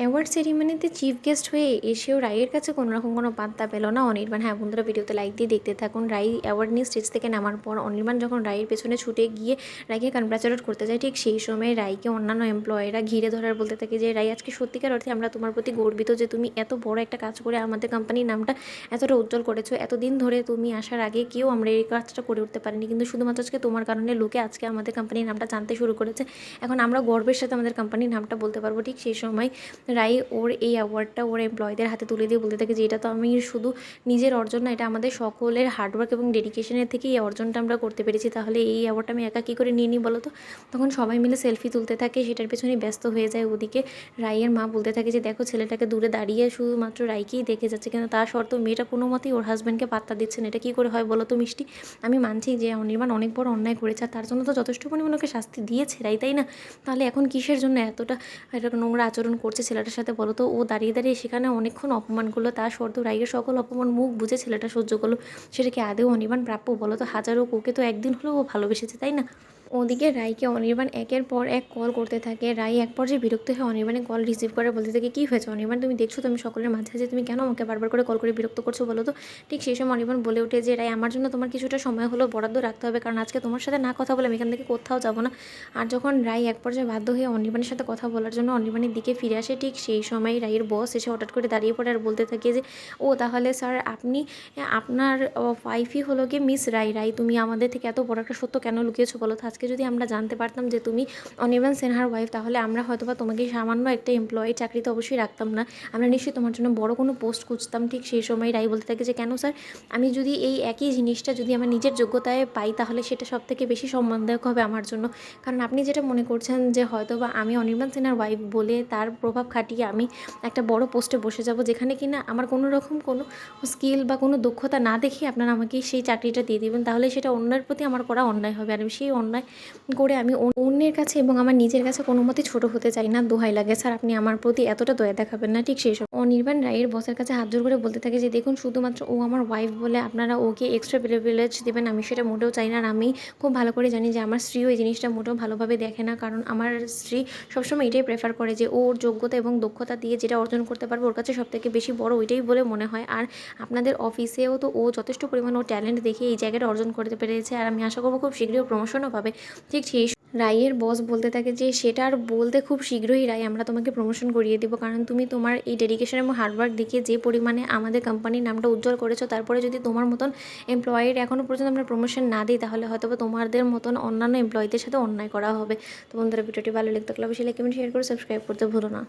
Award সেরিমনিতে chief guest হয়ে এসেও রায়ের কাছে কোনো রকম কোনো পাত্তা পেল না অনির্বাণ। হ্যাঁ বন্ধুরা, ভিডিওতে লাইক দিয়ে দেখতে থাকুন। রাই অ্যাওয়ার্ড নিয়ে স্টেজ থেকে নামার পর অনির্বাণ যখন রায়ের পেছনে ছুটে গিয়ে রায়কে কনগ্রাচুলেট করতে যায়, ঠিক সেই সময় রায়কে অন্যান্য এমপ্লয়িরা ঘিরে ধরার বলতে থাকে যে রাই আজকে সত্যিকার অর্থে আমরা তোমার প্রতি গর্বিত যে তুমি এত বড় একটা কাজ করে আমাদের কোম্পানির নামটা এতটা উজ্জ্বল করেছ। এতদিন ধরে তুমি আসার আগে কেউ আমরা এই কাজটা করে উঠতে পারিনি। কিন্তু শুধুমাত্র আজকে তোমার কারণে লোকে আজকে আমাদের কোম্পানির নামটা জানতে শুরু করেছে। এখন আমরা গর্বের সাথে আমাদের কোম্পানির নামটা বলতে পারব, ঠিক সেই সময় রাই ওর এই অ্যাওয়ার্ডটা ওর এমপ্লয়ীদের হাতে তুলে দিয়ে বলতে থাকে যে এটা তো আমি শুধু নিজের অর্জন না, এটা আমাদের সকলের হার্ডওয়ার্ক এবং ডেডিকেশনের থেকে এই অর্জনটা আমরা করতে পেরেছি। তাহলে এই অ্যাওয়ার্ডটা আমি একা কী করে নিয়ে নিই বলো তো? তখন সবাই মিলে সেলফি তুলতে থাকে, সেটার পেছনে ব্যস্ত হয়ে যায় ওদিকে। রাইয়ের মা বলতে থাকে যে দেখো ছেলেটাকে দূরে দাঁড়িয়ে শুধুমাত্র রাইকেই দেখে যাচ্ছে কিন্তু তার সত্ত্বেও মেয়েটা কোনো মতেই ওর হাজব্যান্ডকে পাত্তা দিচ্ছে না। এটা কী করে হয় বলো তো মিষ্টি? আমি মানছি যে অনির্বাণ অনেক বড় অন্যায় করেছে আর তার জন্য তো যথেষ্ট পরিমাণ ওকে শাস্তি দিয়েছে রাই, তাই না? তাহলে এখন কিসের জন্য এতটা একটা নোংরা আচরণ করছে ছেলেটার সাথে বলো তো, ও দাঁড়িয়ে দাঁড়িয়ে সেখানে অনেকক্ষণ অপমান করল তার সর্দ রাইয়ের সকল অপমান মুখ বুঝে ছেলেটা সহ্য করল। সেটাকে আদেও অনির্বাণ প্রাপ্য বলো তো? হাজারো ওকে তো একদিন হলেও ও ভালোবেসেছে, তাই না? ওদিকে রায়কে অনির্বাণ একের পর এক কল করতে থাকে। রায় এক পর্যায়ে বিরক্ত হয়ে অনির্বাণে কল রিসিভ করে, বলতে থাকে, কী হয়েছে অনির্বাণ? তুমি দেখছ তুমি সকলের মাঝে আছে, তুমি কেন আমাকে বারবার করে কল করে বিরক্ত করছ বলো তো? ঠিক সেই সময় অনির্বাণ বলে ওঠে যে, রায়, আমার জন্য তোমার কিছুটা সময় হলো, বরাদ্দ রাখতে হবে, কারণ আজকে তোমার সাথে না কথা বলে আমি এখান থেকে কোথাও যাব না। আর যখন রায় এক পর্যায়ে বাধ্য হয়ে অনির্বাণের সাথে কথা বলার জন্য অনির্বাণের দিকে ফিরে আসে, ঠিক সেই সময় রায়ের বস এসে হঠাৎ করে দাঁড়িয়ে পড়ে আর বলতে থাকে যে, ও, তাহলে স্যার আপনি, আপনার ওয়াইফই হলো গিয়ে মিস রায়? রাই তুমি আমাদের থেকে এত বড় একটা সত্য কেন লুকিয়েছো বলো তো আজকে? যদি আমরা জানতে পারতাম যে তুমি অনির্বাণ সিনহার ওয়াইফ তাহলে আমরা হয়তো বা তোমাকে সামান্য একটা এমপ্লয়ি চাকরিতে অবশ্যই রাখতাম না। আমরা নিশ্চয়ই তোমার জন্য বড় কোনো পোস্ট খুঁজতাম ঠিক সেই সময় রাই বলতে থাকে যে, কেন স্যার আমি যদি এই একই জিনিসটা যদি আমার নিজের যোগ্যতায় পাই, তাহলে সেটা সব থেকে বেশি সম্মানদায়ক হবে আমার জন্য। কারণ আপনি যেটা মনে করছেন যে হয়তো বা আমি অনির্বাণ সিনহার ওয়াইফ বলে তার প্রভাব খাটিয়ে আমি একটা বড় পোস্টে বসে যাব, যেখানে কিনা আমার কোনো রকম কোনো স্কিল বা কোনো দক্ষতা না দেখে আপনারা আমাকে সেই চাকরিটা দিয়ে দেবেন, তাহলে সেটা অন্যের প্রতি আমার করা অন্যায় হবে। আর আমি সেই অন্যায় করে আমি অন্যের কাছে এবং আমার নিজের কাছে কোনো মতে ছোটো হতে চাই না, দোহাই লাগে। স্যার, আপনি আমার প্রতি এতটা দয়া দেখাবেন না, ঠিক সেই সব অনির্বাণ রায়ের বসের কাছে হাত জোর করে বলতে থাকে যে, দেখুন, শুধুমাত্র ও আমার ওয়াইফ বলে আপনারা ওকে এক্সট্রা প্রিভিলেজ দেবেন, আমি সেটা মোটেও চাই না। আর আমি খুব ভালো করে জানি যে, আমার স্ত্রীও এই জিনিসটা মোটেও ভালোভাবে দেখে না। কারণ আমার স্ত্রী সবসময় এটাই প্রেফার করে যে, ওর যোগ্যতা এবং দক্ষতা দিয়ে যেটা অর্জন করতে পারবে, ওর কাছে সবথেকে বেশি বড় ওইটাই বলে মনে হয়। আর আপনাদের অফিসেও তো ও যথেষ্ট পরিমাণ ও ট্যালেন্ট দেখে এই জায়গাটা অর্জন করতে পেরেছে। আর আমি আশা করব খুব শীঘ্রই প্রমোশনও পাবে। ঠিক সেই রায়ের বস বলতে থাকে যে, সেটা আর বলতে খুব শীঘ্রই রায় আমরা তোমাকে প্রমোশন করিয়ে দেবো। কারণ তুমি তোমার এই ডেডিকেশন এবং হার্ডওয়ার্ক দেখিয়ে যে পরিমাণে আমাদের কোম্পানির নামটা উজ্জ্বল করেছ, তারপরে যদি তোমার মতন এমপ্লয়ের এখনও পর্যন্ত আমরা প্রমোশন না দিই, তাহলে হয়তো তোমাদের মতন অন্যান্য এমপ্লয়ীদের সাথে অন্যায় করা হবে। তো বন্ধুরা, ভিডিওটি ভালো লাগতে থাকলে অবশ্যই লাইক কমেন্ট শেয়ার করে সাবস্ক্রাইব করতে ভুলো না।